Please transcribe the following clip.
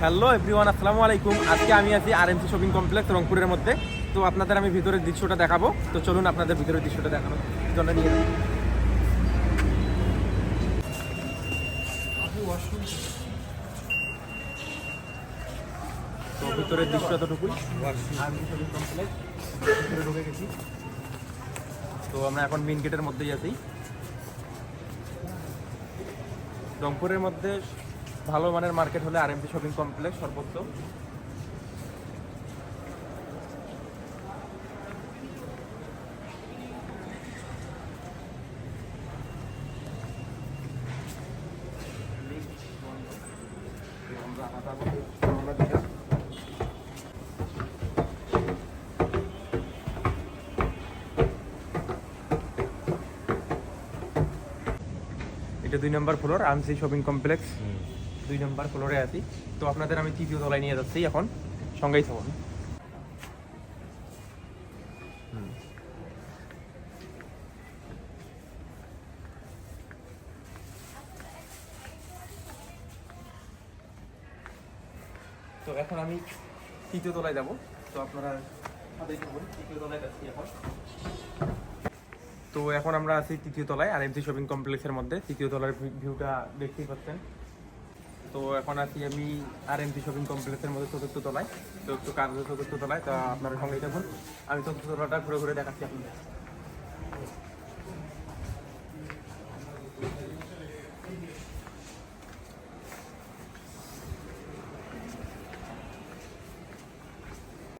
Hello everyone আসসালামু আলাইকুম। আজকে আমি আছি আর আরএমসি শপিং কমপ্লেক্স রংপুরের মধ্যে। তো আপনাদের আমি ভিতরের দৃশ্যটা দেখাবো। তো চলুন আপনাদের ভিতরের দৃশ্যটা দেখানোর জন্য নিয়ে যাই। তো ভিতরের দৃশ্য এতটুকুই। আরএমসি শপিং কমপ্লেক্স ভিতরে ঢুকে গেছি। তো আমরা এখন মেন গেটের মধ্যেই আছি। রংপুরের মধ্যে ভালো মানের মার্কেট হলে আরএমপি শপিং কমপ্লেক্স সর্বোচ্চ। এটা দুই নম্বর ফ্লোর আরএমসি শপিং কমপ্লেক্স দুই নম্বর ফ্লোরে আছি। তো আপনাদের আমি তৃতীয় তলায় নিয়ে যাচ্ছি এখন। সঙ্গেই থাকুন। তো এখন আমি তৃতীয় তলায় যাব। তো আপনারা সাথেই থাকুন, তৃতীয় তলায় যাচ্ছি এখন। তো এখন আমরা আছি তৃতীয় তলায়, আর এমসি শপিং কমপ্লেক্সের মধ্যে। তৃতীয় তলার ভিউটা দেখতেই পাচ্ছেন। তো এখন আছি আমি আর এমপি শপিং কমপ্লেক্সের মধ্যে চতুর্থ তলায়, চতুর্থ কাজ চতুর্থ তলায়। তো আপনারা সঙ্গেই দেখুন আমি চতুর্থ তলাটা ঘুরে ঘুরে দেখাচ্ছি আপনাদের।